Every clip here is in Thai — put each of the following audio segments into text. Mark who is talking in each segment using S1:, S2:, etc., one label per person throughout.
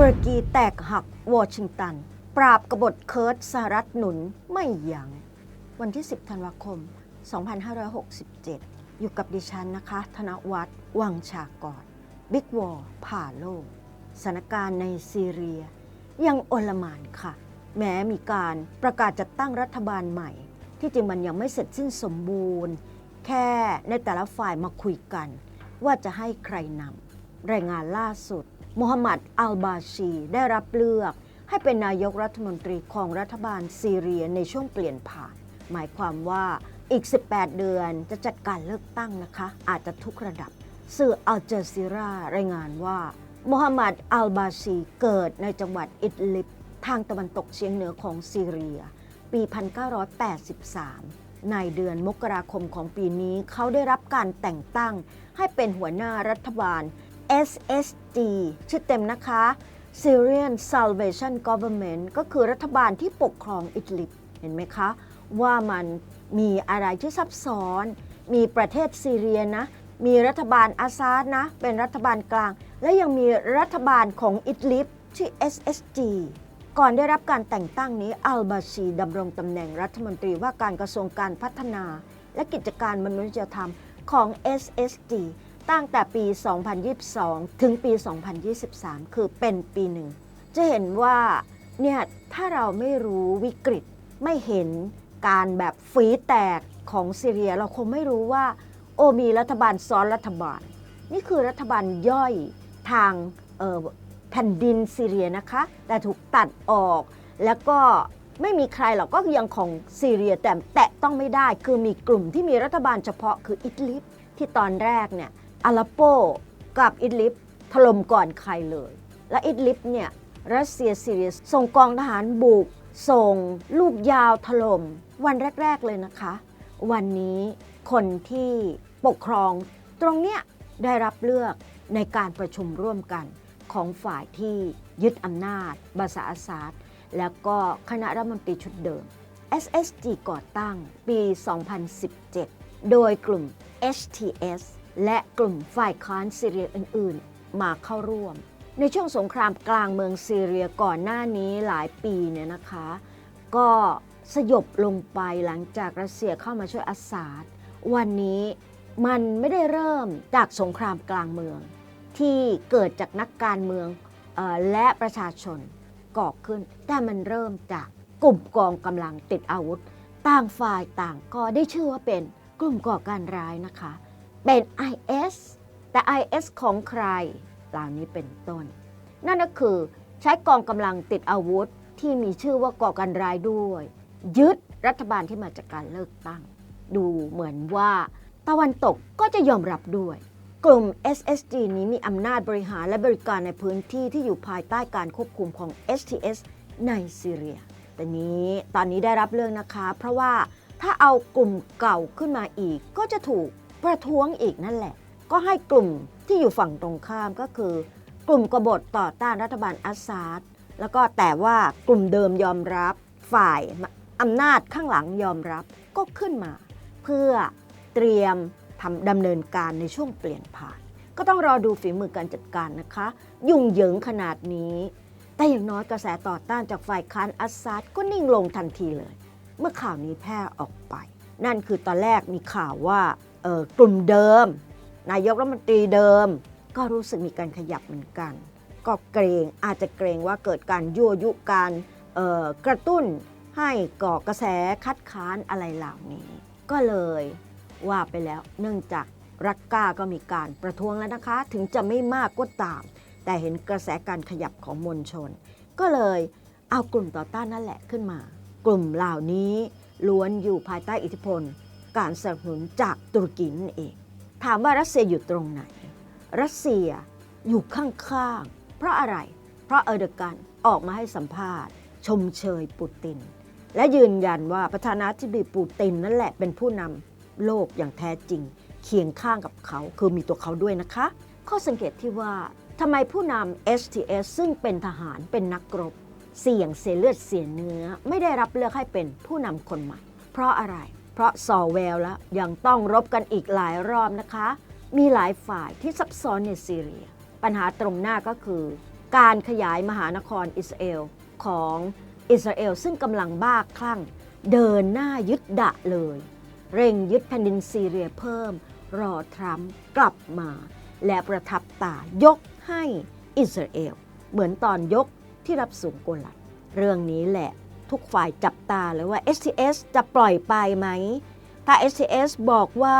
S1: ตุรกีแตกหักวอชิงตัน ปราบกบฏเคิร์ดสหรัฐหนุนไม่ยัง้งวันที่ 10 ธันวาคม 2567 อยู่กับดิฉันนะคะ ธนวัฒน์วังชากรบิ๊กวอร์ผ่าโลกสถานการณ์ในซีเรีย ยังโอลมานค่ะ แม้มีการประกาศจัดตั้งรัฐบาลใหม่ ที่จริงมันยังไม่เสร็จสิ้นสมบูรณ์ แค่ในแต่ละฝ่ายมาคุยกัน ว่าจะให้ใครนำรายงานล่าสุด มฮัมหมัดอัลบาชีได้รับเลือกให้เป็นนายกรัฐมนตรีของรัฐบาลซีเรียในช่วงเปลี่ยนผ่าน หมายความว่าอีก 18 เดือนจะจัดการเลือกตั้งนะคะ อาจจะทุกระดับ สื่ออัลเจาซีรารายงานว่าโมฮัมหมัดอัลบาชีเกิดในจังหวัดอิดลิบทางตะวันตกเฉียงเหนือของซีเรีย ปี 1983 ในเดือนมกราคมของปีนี้เขาได้รับการแต่งตั้งให้เป็นหัวหน้ารัฐบาล SSG ชื่อเต็มนะคะ Syrian Salvation Government ก็คือรัฐบาลที่ปกครองอิดลิบเห็นไหมคะ ว่ามันมีอะไรที่ซับซ้อน มีประเทศซีเรียนะ มีรัฐบาลอาซาดนะ เป็นรัฐบาลกลาง และยังมีรัฐบาลของอิดลิบชื่อ SSG ก่อนได้รับการแต่งตั้งนี้อัลบาชีดำรงตำแหน่งรัฐมนตรีว่าการกระทรวงการพัฒนา และกิจการมนุษยธรรมของ SSG ตั้งแต่ปี 2022 ถึงปี 2023 คือเป็นปีหนึ่ง จะเห็นว่าเนี่ยถ้าเราไม่รู้วิกฤตไม่เห็นการแบบฝีแตกของซีเรีย เราคงไม่รู้ว่า โอมีรัฐบาลซ้อนรัฐบาล นี่คือรัฐบาลย่อยทางแผ่นดินซีเรียนะคะ แต่ถูกตัดออกแล้วก็ไม่มีใครหรอกก็ยังของซีเรียแต่แตะต้องไม่ได้ คือมีกลุ่มที่มีรัฐบาลเฉพาะคืออิดลิบที่ตอนแรกเนี่ย อาลาโปกับอิดลิบถล่มก่อนใครเลย และอิดลิบเนี่ยรัสเซียซีเรียส่งกองทหารบุก ส่งลูกยาวถล่มวันแรก ๆ เลยนะคะ วันนี้คนที่ปกครองตรงเนี้ยได้รับเลือกในการประชุมร่วมกันของฝ่ายที่ยึดอำนาจบาซาอาซาดแล้วก็คณะรัฐมนตรีชุดเดิม SSG ก่อตั้งปี 2017 โดยกลุ่ม HTS และกลุ่มฝ่ายค้านซีเรียอื่น ๆ มาเข้าร่วม ในช่วงสงครามกลางเมืองซีเรียก่อนหน้านี้หลายปีเนี่ยนะคะ ก็สยบลงไปหลังจากรัสเซียเข้ามาช่วยอาสาดวันนี้มันไม่ได้เริ่มจากสงครามกลางเมือง ที่เกิดจากนักการเมืองออและประชาชนก่อขึ้น แต่มันเริ่มจากกลุ่มกองกำลังติดอาวุธ ต่างฝ่ายต่างก็ได้ชื่อว่าเป็นกลุ่มก่อการร้ายนะคะ เป็น IS แต่ IS ของใครเหล่านี้เป็นต้น นั่นก็คือใช้กองกำลังติดอาวุธที่มีชื่อว่าก่อการร้ายด้วย ยึดรัฐบาลที่มาจากการเลือกตั้ง ดูเหมือนว่าตะวันตกก็จะยอมรับด้วย กลุ่ม SSG นี้มีอำนาจบริหารและบริการในพื้นที่ที่อยู่ภายใต้การควบคุมของ STS ในซีเรีย แต่นี้ตอนนี้ได้รับเรื่องนะคะ เพราะว่าถ้าเอากลุ่มเก่าขึ้นมาอีกก็จะถูก ประท้วงอีกนั่นแหละ ก็ให้กลุ่มที่อยู่ฝั่งตรงข้ามก็คือ กลุ่มกบฏต่อต้านรัฐบาลอัสซาดแล้วก็แต่ว่ากลุ่มเดิมยอมรับฝ่ายอำนาจข้างหลังยอมรับก็ขึ้นมา เพื่อเตรียมทำดำเนินการในช่วงเปลี่ยนผ่าน ก็ต้องรอดูฝีมือการจัดการนะคะ ยุ่งเหยิงขนาดนี้ แต่อย่างน้อยกระแสต่อต้านจากฝ่ายค้านอัสซาดก็นิ่งลงทันทีเลย เมื่อข่าวนี้แพร่ออกไป นั่นคือตอนแรกมีข่าวว่า กลุ่มเดิม นายกรัฐมนตรีเดิม ก็รู้สึกมีการขยับเหมือนกัน ก็เกรงอาจจะเกรงว่าเกิดการยั่วยุการกระตุ้นให้ก่อกระแสคัดค้านอะไรเหล่านี้ ก็เลยว่าไปแล้วเนื่องจากรักก้าก็มีการประท้วงแล้วนะคะ ถึงจะไม่มากก็ตาม แต่เห็นกระแสการขยับของมวลชน ก็เลยเอากลุ่มต่อต้านนั่นแหละขึ้นมา กลุ่มเหล่านี้ล้วนอยู่ภายใต้อิทธิพล การสนับสนุนจากตุรกีนั่นเอง ถามว่ารัสเซียอยู่ตรงไหน รัสเซียอยู่ข้างๆ เพราะอะไร เพราะเออร์ดกันออกมาให้สัมภาษณ์ ชมเชยปูติน และยืนยันว่าประธานาธิบดีปูตินนั่นแหละเป็นผู้นำโลกอย่างแท้จริง เคียงข้างกับเขาคือมีตัวเขาด้วยนะคะ ข้อสังเกตที่ว่าทำไมผู้นำ STS ซึ่งเป็นทหารเป็นนักรบ เสี่ยงเสียเลือดเสียเนื้อ ไม่ได้รับเลือกให้เป็นผู้นำคนใหม่ เพราะอะไร เพราะสอแววแล้วยังต้องรบกันอีกหลายรอบนะคะ มีหลายฝ่ายที่ซับซ้อนในซีเรีย ปัญหาตรงหน้าก็คือ การขยายมหานครอิสราเอลของอิสราเอลซึ่งกำลังบ้าคลั่ง เดินหน้ายึดดะเลย เร่งยึดแผ่นดินซีเรียเพิ่ม รอทรัมป์กลับมา และประทับตายกให้อิสราเอล เหมือนตอนยกที่รับสูงโกลันเรื่องนี้แหละ ทุกฝ่ายจับตาเลยว่า SCS จะปล่อยไปไหม ถ้า SCS บอกว่า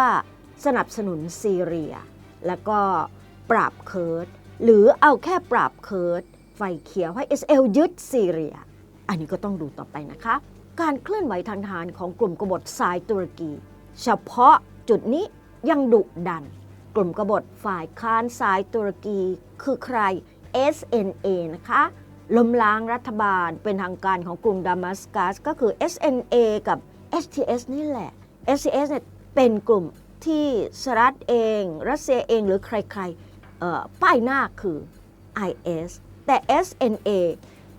S1: สนับสนุนซีเรีย แล้วก็ปราบเคิร์ดหรือเอาแค่ปราบเคิร์ดไฟเขียวให้ SL ยึดซีเรีย อันนี้ก็ต้องดูต่อไปนะคะ การเคลื่อนไหวทางทหารของกลุ่มกบฏทรายตุรกี เฉพาะจุดนี้ยังดุดัน กลุ่มกบฏฝ่ายค้านสายตุรกีคือใคร SNA นะคะ ล้มล้างรัฐบาลเป็นทางการของกลุ่มดามัสกัสก็คือ SNA กับ STS นี่แหละ STS เนี่ยเป็นกลุ่มที่สหรัฐเอง รัสเซียเองหรือใครๆป้ายหน้าคือ IS แต่ SNA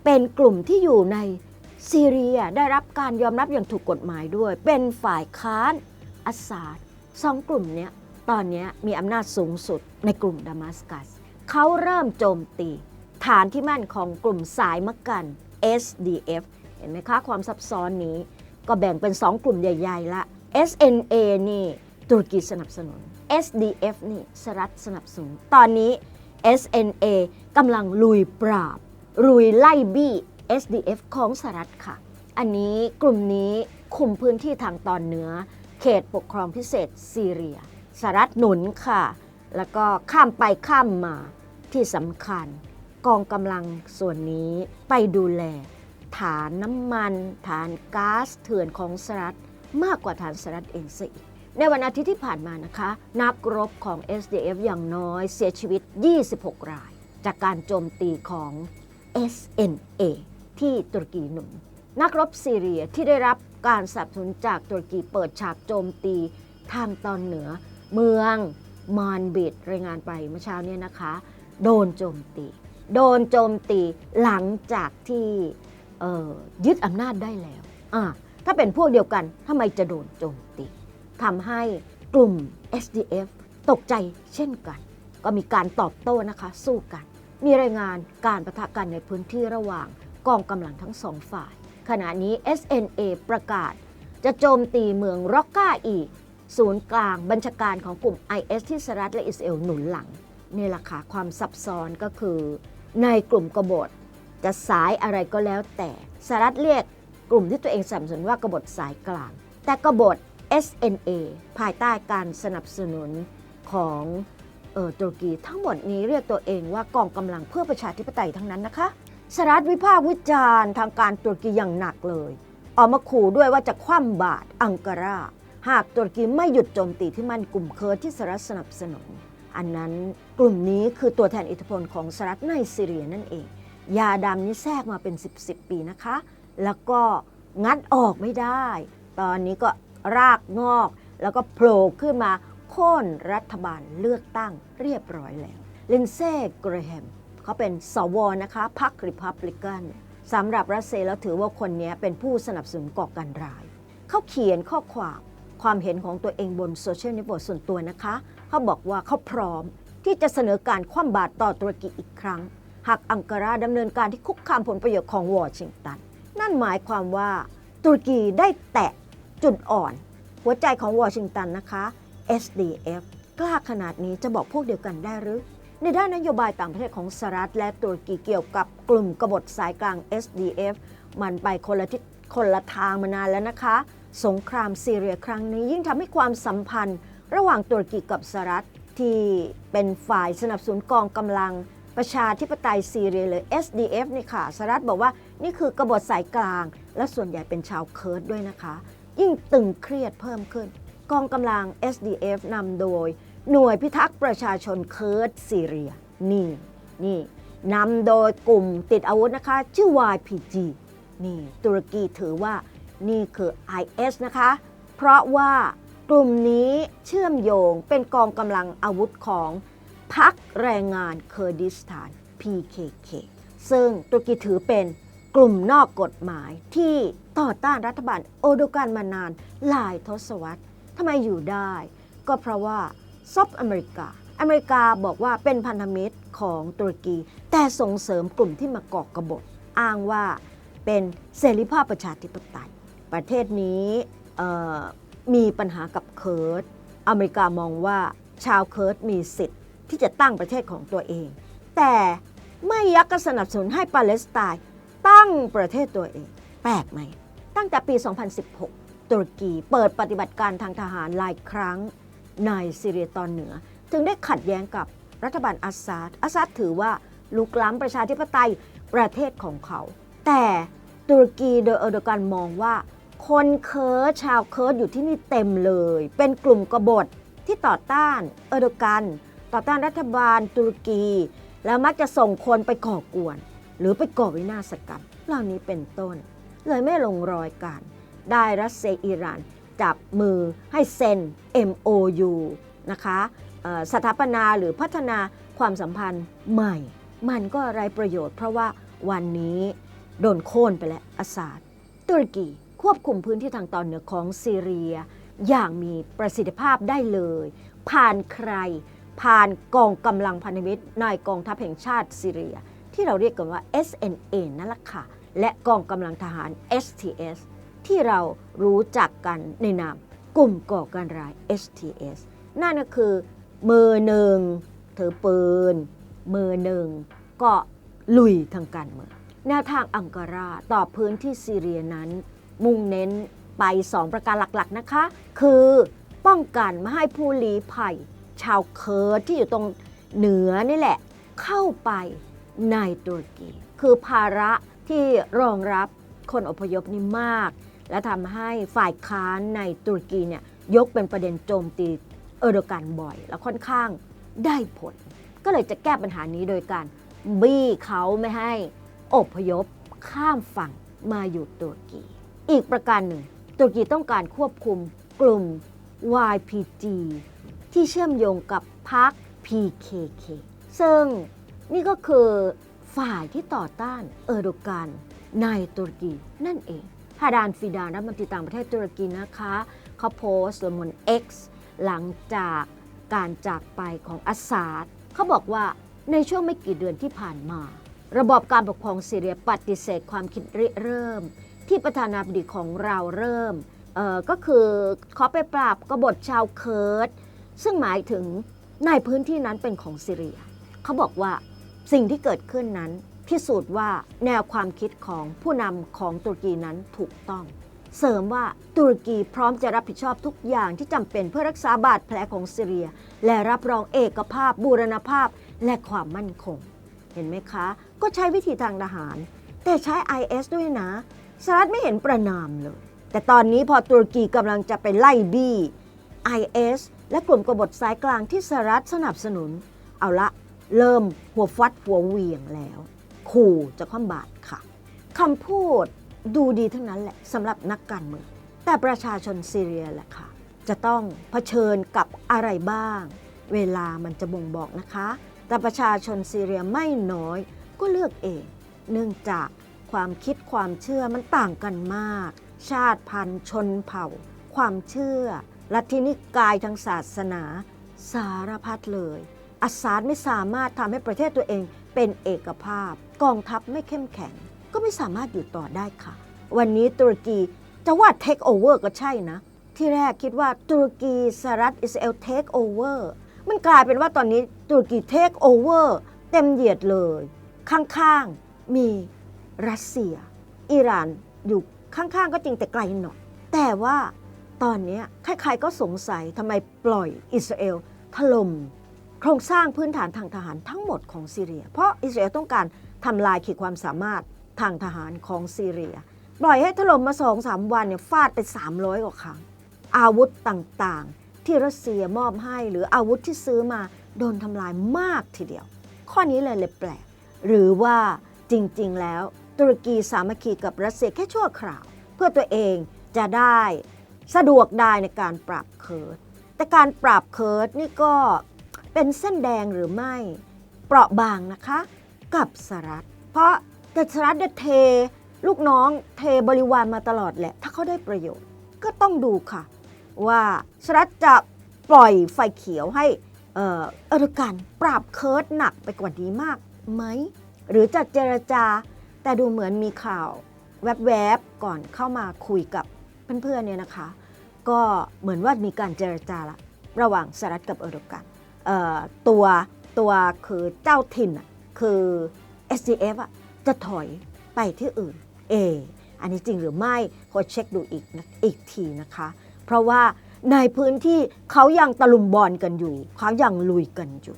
S1: เป็นกลุ่มที่อยู่ในซีเรียได้รับการยอมรับอย่างถูกกฎหมายด้วย เป็นฝ่ายค้านอาซาดสองกลุ่มเนี้ยตอนนี้มีอำนาจสูงสุดในกลุ่มดามัสกัส เขาเริ่มโจมตี ฐานที่มั่นของกลุ่มสายมะกัน SDF เห็นไหมคะความซับซ้อนนี้ ก็แบ่งเป็น 2 กลุ่มใหญ่ ๆ ละ SNA นี่ตุรกีสนับสนุน SDF นี่สหรัฐสนับสนุน ตอนนี้ SNA กำลังลุยปราบ ลุยไล่บี้ SDF ของสหรัฐค่ะ อันนี้กลุ่มนี้คุมพื้นที่ทางตอนเหนือ เขตปกครองพิเศษซีเรียสหรัฐหนุนค่ะ แล้วก็ข้ามไปข้ามมาที่สำคัญ กองกำลังส่วนนี้ไปดูแล ฐานน้ำมัน ฐานก๊าซเถื่อนของสหรัฐมากกว่าฐานสหรัฐเองซะอีกในวันอาทิตย์ที่ผ่านมานะคะ นักรบของ SDF อย่างน้อยเสียชีวิต 26 ราย จากการโจมตีของ SNA ที่ตุรกีหนุน นักรบซีเรียที่ได้รับการสนับสนุนจากตุรกีเปิดฉากโจมตีทางตอนเหนือ เมืองมานบิดรายงานไปเมื่อเช้าเนี่ยนะคะ โดนโจมตี โดนโจมตีหลังจากที่ยึดอำนาจได้แล้วถ้าเป็นพวกเดียวกันทำไมจะโดนโจมตีทำให้กลุ่ม SDF ตกใจเช่นกัน ก็มีการตอบโต้นะคะ สู้กัน มีรายงานการประทะกันในพื้นที่ระหว่างกองกำลังทั้งสองฝ่าย ขณะนี้ SNA ประกาศ จะโจมตีเมืองร็อกกาอีก ศูนย์กลางบัญชาการของกลุ่ม IS ที่สหรัฐและอิสราเอลหนุนหลังนี่แหละค่ะความซับซ้อนก็คือ ในกลุ่มกบฏจะสายอะไรก็แล้วแต่สหรัฐเรียกกลุ่มที่ตัวเองสนับสนุนว่ากบฏสายกลาง แต่กบฏ SNA ภายใต้การสนับสนุนของเออตุรกีทั้งหมดนี้เรียกตัวเองว่ากองกำลังเพื่อประชาธิปไตยทั้งนั้นนะคะสหรัฐวิพากษ์วิจารณ์ทางการตุรกีอย่างหนักเลย ออกมาขู่ด้วยว่าจะคว่ำบาตรอังการาหากตุรกีไม่หยุดโจมตีที่มันกลุ่มเคิร์ดที่สหรัฐสนับสนุน อันนั้นกลุ่มนี้คือตัวแทนอิทธิพลของสหรัฐในซีเรียนั่นเอง ยาดำนี้แทรกมาเป็น 10 10ปีนะคะ แล้วก็งัดออกไม่ได้ ตอนนี้ก็รากงอก แล้วก็โผล่ขึ้นมาโค่นรัฐบาลเลือกตั้งเรียบร้อยแล้วลินเซ่เกรแฮมเขาเป็นสวนะคะพรรคริพับลิกันสำหรับรัสเซียแล้วถือว่าคนนี้เป็นผู้สนับสนุนก่อการร้าย เขาเขียนข้อความความเห็นของตัวเองบนโซเชียลเน็ตเวิร์กส่วนตัวนะคะ เขาบอกว่าเขาพร้อมที่จะเสนอการคว่ำบาตรต่อตุรกีอีกครั้ง หากอังการาดำเนินการที่คุกคามผลประโยชน์ของวอชิงตัน นั่นหมายความว่าตุรกีได้แตะจุดอ่อน หัวใจของวอชิงตันนะคะ SDF กล้าขนาดนี้จะบอกพวกเดียวกันได้หรือ ในด้านนโยบายต่างประเทศของสหรัฐและตุรกีเกี่ยวกับกลุ่มกบฏสายกลาง SDF มันไปคนละทิศคนละทางมานานแล้วนะคะ สงครามซีเรียครั้งนี้ยิ่งทำให้ความสัมพันธ์ ระหว่างตุรกีกับสหรัฐที่เป็นฝ่ายสนับสนุนกองกำลังประชาธิปไตยซีเรียหรือ SDF นี่ค่ะสหรัฐบอกว่านี่คือกบฏสายกลาง และส่วนใหญ่เป็นชาวเคิร์ดด้วยนะคะ ยิ่งตึงเครียดเพิ่มขึ้น กองกำลัง SDF นำโดย หน่วยพิทักษ์ประชาชนเคิร์ดซีเรีย นี่นี่นำโดยกลุ่มติดอาวุธนะคะ ชื่อ YPG นี่ตุรกีถือว่านี่คือ IS นะคะ เพราะว่า กลุ่มนี้เชื่อมโยงเป็นกองกำลังอาวุธของพรรคแรงงานเคอร์ดิสถาน PKK ซึ่งตุรกีถือเป็นกลุ่มนอกกฎหมายที่ต่อต้านรัฐบาลโอโดกันมานานหลายทศวรรษทำไมอยู่ได้ ก็เพราะว่าซอบอเมริกา อเมริกาบอกว่าเป็นพันธมิตรของตุรกี แต่ส่งเสริมกลุ่มที่มาก่อกบฏ อ้างว่าเป็นเสรีภาพประชาธิปไตย ประเทศนี้ มีปัญหากับเคิร์ดอเมริกามองว่าชาวเคิร์ดมีสิทธิ์ที่จะตั้งประเทศของตัวเอง แต่ไม่ยักก็สนับสนุนให้ปาเลสไตน์ตั้งประเทศตัวเอง แปลกไหม ตั้งแต่ปี 2016 ตุรกีเปิดปฏิบัติการทางทหารหลายครั้งในซีเรียตอนเหนือจึงได้ขัดแย้งกับรัฐบาลอัสซาดอัสซาดถือว่าลุกล้ำประชาธิปไตยประเทศของเขา แต่ตุรกีโดยเออร์โดกันมองว่า คนเคิร์ดชาวเคิร์ดอยู่ที่นี่เต็มเลย เป็นกลุ่มกบฏที่ต่อต้านเอโดกัน ต่อต้านรัฐบาลตุรกี แล้วมักจะส่งคนไปก่อกวน หรือไปก่อวินาศกรรมเหล่านี้เป็นต้น เลยไม่ลงรอยกัน ได้รัสเซียอิหร่านจับมือให้เซ็น MOU นะคะสถาปนาหรือพัฒนาความสัมพันธ์ใหม่ มันก็ไรประโยชน์เพราะว่าวันนี้โดนโค่นไปแล้วอาซาดตุรกี ควบคุมพื้นที่ทางตอนเหนือของซีเรีย อย่างมีประสิทธิภาพได้เลย ผ่านใคร ผ่านกองกำลังพันธมิตรในกองทัพแห่งชาติซีเรีย ที่เราเรียกกันว่า SNA นั่นแหละค่ะ และกองกำลังทหาร STS ที่เรารู้จักกันในนามกลุ่มก่อการร้าย STS นั่นก็คือมือหนึ่งถือปืนมือหนึ่งก็ลุยทางการเมืองแนวทางอังการาต่อพื้นที่ซีเรียนั้น มุ่งเน้นไป 2 ประการหลักๆนะคะ คือป้องกันไม่ให้ผู้ลี้ภัย ชาวเคิร์ดที่อยู่ตรงเหนือนี่แหละ เข้าไปในตุรกี คือภาระที่รองรับคนอพยพนี่มาก และทำให้ฝ่ายค้านในตุรกีเนี่ยยกเป็นประเด็นโจมตีเออร์โดกันบ่อย แล้วค่อนข้างได้ผล ก็เลยจะแก้ปัญหานี้โดยการบี้เขาไม่ให้อพยพข้ามฝั่งมาอยู่ตุรกี อีกประการหนึ่งตุรกีต้องการควบคุมกลุ่ม YPG ที่เชื่อมโยงกับพรรค PKK ซึ่งนี่ก็คือฝ่ายที่ต่อต้านเออร์โดกันในตุรกีนั่นเองฮาดานฟิดานรัฐมนตรีต่างประเทศตุรกีนะคะ เขาโพสต์ลงบน X หลังจากการจากไปของอัสซาดเขาบอกว่าในช่วงไม่กี่เดือนที่ผ่านมา ระบอบการปกครองซีเรียปฏิเสธความคิดริเริ่ม ที่ประธานาธิบดีของเราเริ่มก็คือขอไปปราบกบฏชาวเคิร์ดซึ่งหมายถึงในพื้นที่นั้นเป็นของซีเรีย เขาบอกว่าสิ่งที่เกิดขึ้นนั้นพิสูจน์ว่าแนวความคิดของผู้นำของตุรกีนั้นถูกต้อง เสริมว่าตุรกีพร้อมจะรับผิดชอบทุกอย่างที่จำเป็นเพื่อรักษาบาดแผลของซีเรีย และรับรองเอกภาพ บูรณภาพและความมั่นคง เห็นไหมคะ ก็ใช้วิธีทางทหาร แต่ใช้ IS ด้วยนะ สหรัฐไม่เห็นประนามเลย แต่ตอนนี้พอตุรกีกำลังจะไปไล่บี้ IS และกลุ่มกบฏสายกลางที่สหรัฐสนับสนุน เอาละเริ่มหัวฟัดหัวเวียงแล้ว ขู่จะคว่ำบาตรค่ะคำพูดดูดีทั้งนั้นแหละสำหรับนักการเมือง แต่ประชาชนซีเรียแหละค่ะ จะต้องเผชิญกับอะไรบ้าง เวลามันจะบ่งบอกนะคะ แต่ประชาชนซีเรียไม่น้อยก็เลือกเอง เนื่องจาก ความคิดความเชื่อมันต่างกันมาก ชาติพันธุ์ชนเผ่า ความเชื่อลัทธินิกายทางศาสนา สารพัดเลยอัสซาดไม่สามารถทำให้ประเทศตัวเองเป็นเอกภาพ กองทัพไม่เข้มแข็ง ก็ไม่สามารถอยู่ต่อได้ค่ะ วันนี้ตุรกีจะว่า take over ก็ใช่นะ ที่แรกคิดว่าตุรกีสหรัฐอิสราเอล take over มันกลายเป็นว่าตอนนี้ตุรกี take over เต็มเหยียดเลย ข้างๆมี รัสเซีย อิหร่านอยู่ข้างๆ ก็จริงแต่ไกลหน่อย แต่ว่าตอนนี้ใครๆก็สงสัยทำไมปล่อยอิสราเอลถล่มโครงสร้างพื้นฐานทางทหารทั้งหมดของซีเรีย เพราะอิสราเอลต้องการทำลายขีดความสามารถทางทหารของซีเรีย ปล่อยให้ถล่มมาสองสามวันเนี่ยฟาดไป 300 กว่าครั้ง อาวุธต่างๆ ที่รัสเซียมอบให้หรืออาวุธที่ซื้อมาโดนทำลายมากทีเดียว ข้อนี้เลยเลยแปลก หรือว่าจริงๆแล้ว ตุรกีสามัคคีกับรัสเซียแค่ชั่วคราว เพื่อตัวเองจะได้สะดวกได้ในการปราบเคิร์ดแต่การปราบเคิร์ดนี่ก็เป็นเส้นแดงหรือไม่เปราะบางนะคะ กับสหรัฐ เพราะแต่สหรัฐเท ลูกน้องเทบริวารมาตลอดแหละ ถ้าเขาได้ประโยชน์ก็ต้องดูค่ะ ว่าสหรัฐจะปล่อยไฟเขียวให้เออเอร์กันปราบเคิร์ดหนักไปกว่านี้มากไหม หรือจะเจรจา แต่ดูเหมือนมีข่าวแวบๆก่อนเข้ามาคุยกับเพื่อนๆเนี่ยนะคะ ก็เหมือนว่ามีการเจรจาละระหว่างสหรัฐกับเออร์กันตัวตัวคือเจ้าถิ่นคือ SDF อะจะถอยไปที่อื่น เอ อันนี้จริงหรือไม่ขอเช็คดูอีกนะอีกทีนะคะ เพราะว่าในพื้นที่เขายังตะลุมบอลกันอยู่เขายังลุยกันอยู่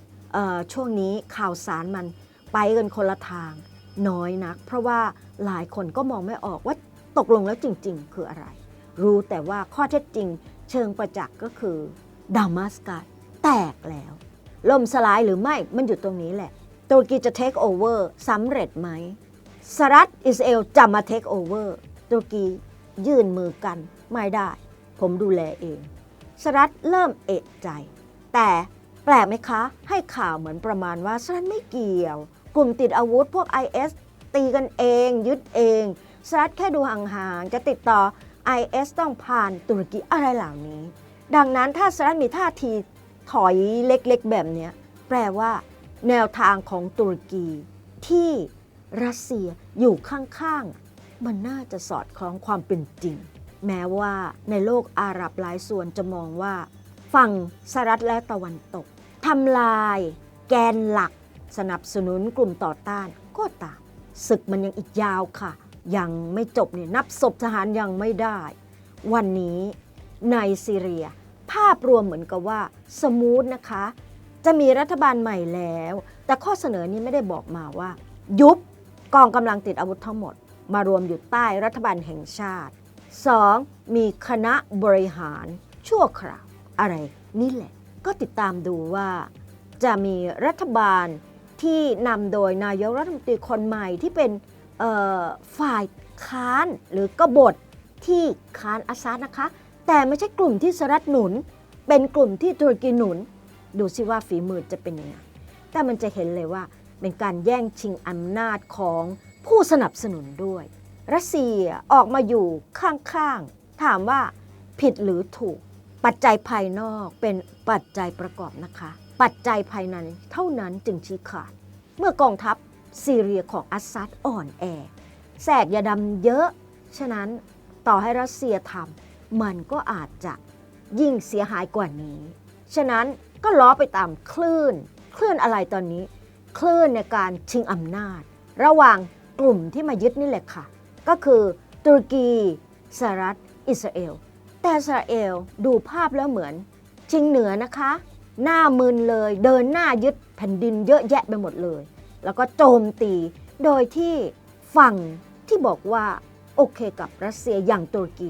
S1: ช่วงนี้ข่าวสารมันไปกันคนละทาง น้อยนัก เพราะว่าหลายคนก็มองไม่ออกว่าตกลงแล้วจริง ๆ คืออะไร รู้แต่ว่าข้อเท็จจริง เชิงประจักษ์ก็คือดามัสกัสแตกแล้ว ล่มสลายหรือไม่มันอยู่ตรงนี้แหละตุรกีจะเทคโอเวอร์สำเร็จไหมสหรัฐอิสราเอลจะมาเทคโอเวอร์ตุรกียื่นมือกันไม่ได้ ผมดูแลเองสหรัฐเริ่มเอะใจ แต่แปลกไหมคะ ให้ข่าวเหมือนประมาณว่าสหรัฐไม่เกี่ยว กลุ่มติดอาวุธพวก IS ตีกันเอง ยึดเองสหรัฐแค่ดูห่างๆจะติดต่อ IS ต้องผ่านตุรกีอะไรเหล่านี้ ดังนั้นถ้าสหรัฐมีท่าทีถอยเล็กๆแบบนี้แปลว่า แนวทางของตุรกี ที่รัสเซียอยู่ข้างๆ มันน่าจะสอดคล้องความเป็นจริง แม้ว่าในโลกอาหรับหลายส่วนจะมองว่า ฝั่งสหรัฐและตะวันตกทำลาย แกนหลัก สนับสนุนกลุ่มต่อต้านก็ตาม ศึกมันยังอีกยาวค่ะ ยังไม่จบเนี่ยนับศพทหารยังไม่ได้ วันนี้ในซีเรีย ภาพรวมเหมือนกับว่าสมูทนะคะ จะมีรัฐบาลใหม่แล้ว แต่ข้อเสนอนี้ไม่ได้บอกมาว่า ยุบกองกำลังติดอาวุธทั้งหมด มารวมอยู่ใต้รัฐบาลแห่งชาติ 2. มีคณะบริหารชั่วคราวอะไรนี่แหละ ก็ติดตามดูว่าจะมีรัฐบาล ที่นำโดยนายกรัฐมนตรีคนใหม่ที่เป็นฝ่ายค้านหรือกบฏที่ค้านอาซาดนะคะ แต่ไม่ใช่กลุ่มที่สหรัฐหนุน เป็นกลุ่มที่ตุรกีหนุน ดูสิว่าฝีมือจะเป็นยังไงแต่มันจะเห็นเลยว่าเป็นการแย่งชิงอำนาจของผู้สนับสนุนด้วย รัสเซียออกมาอยู่ข้างๆ ถามว่าผิดหรือถูก ปัจจัยภายนอกเป็นปัจจัยประกอบนะคะ ปัจจัยภายในเท่านั้นจึงชี้ขาด เมื่อกองทัพซีเรียของอัสซัดอ่อนแอ แสกยาดำเยอะ ฉะนั้นต่อให้รัสเซียทำมันก็อาจจะยิ่งเสียหายกว่านี้ ฉะนั้นก็ล้อไปตามคลื่น คลื่นอะไรตอนนี้ คลื่นในการชิงอำนาจ ระหว่างกลุ่มที่มายึดนี่แหละค่ะ ก็คือตุรกีสหรัฐ อิสราเอล แต่อิสราเอลดูภาพแล้วเหมือน ชิงเหนือนะคะ หน้ามึนเลย เดินหน้ายึดแผ่นดินเยอะแยะไปหมดเลย แล้วก็โจมตีโดยที่ฝั่งที่บอกว่าโอเคกับรัสเซียอย่างตุรกี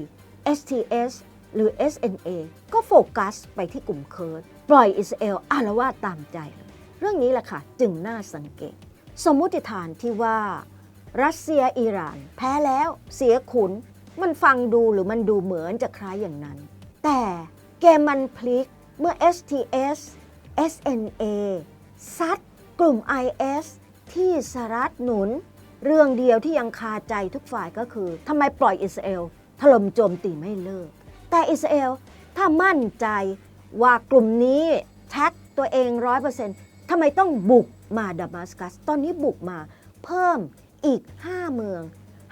S1: STS หรือ SNA ก็โฟกัสไปที่กลุ่มเคิร์ดปล่อยอิสราเอลอารวาสตามใจเลยเรื่องนี้แหละค่ะ จึงน่าสังเกต สมมุติฐานที่ว่า รัสเซียอิหร่าน แพ้แล้วเสียขุน มันฟังดูหรือมันดูเหมือนจะคล้ายอย่างนั้น แต่เกมมันพลิก เมื่อ STS SNA ซัดกลุ่ม IS ที่สหรัฐหนุน เรื่องเดียวที่ยังคาใจทุกฝ่ายก็คือทำไมปล่อยอิสราเอลถล่มโจมตีไม่เลิก แต่อิสราเอลถ้ามั่นใจว่ากลุ่มนี้แท็กตัวเองร้อยเปอร์เซ็นต์ทำไมต้องบุกมาดามัสกัส ตอนนี้บุกมาเพิ่มอีก 5 เมือง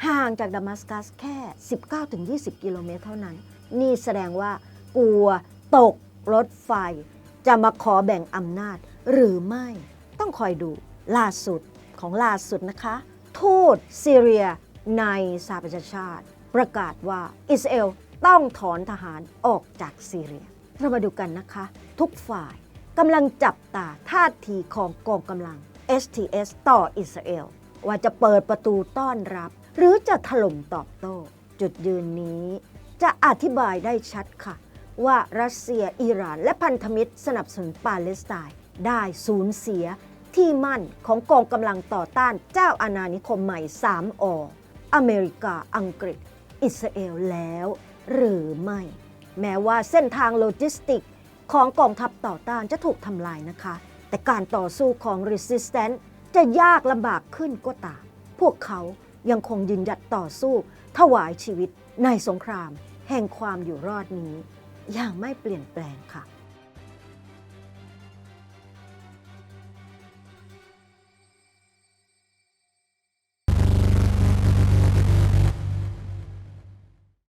S1: ห่างจากดามัสกัสแค่ 19-20 กิโลเมตรเท่านั้น นี่แสดงว่ากลัวตก รถไฟ จะมาขอแบ่งอำนาจ หรือไม่ต้องคอยดูล่าสุดของล่าสุดนะคะ ทูตซีเรียในสหประชาชาติ ประกาศว่าอิสราเอลต้องถอนทหารออกจากซีเรีย เรามาดูกันนะคะ ทุกฝ่ายกำลังจับตาท่าทีของกองกำลัง STS ต่ออิสราเอล ว่าจะเปิดประตูต้อนรับ หรือจะถล่มตอบโต้ จุดยืนนี้จะอธิบายได้ชัดค่ะ ว่ารัสเซียอิหร่าน และพันธมิตรสนับสนุนปาเลสไตน์ได้สูญเสียที่มั่นของกองกำลังต่อต้านเจ้าอาณานิคมใหม่ 3ออเมริกาอังกฤษ อิสราเอลแล้ว หรือไม่ แม้ว่าเส้นทางโลจิสติกของกองทัพต่อต้านจะถูกทำลายนะคะ แต่การต่อสู้ของ Resistance จะยากลำบากขึ้นก็ตาม พวกเขายังคงยืนหยัดต่อสู้ ถวายชีวิตในสงคราม แห่งความอยู่รอดนี้ อย่างไม่เปลี่ยนแปลงค่ะ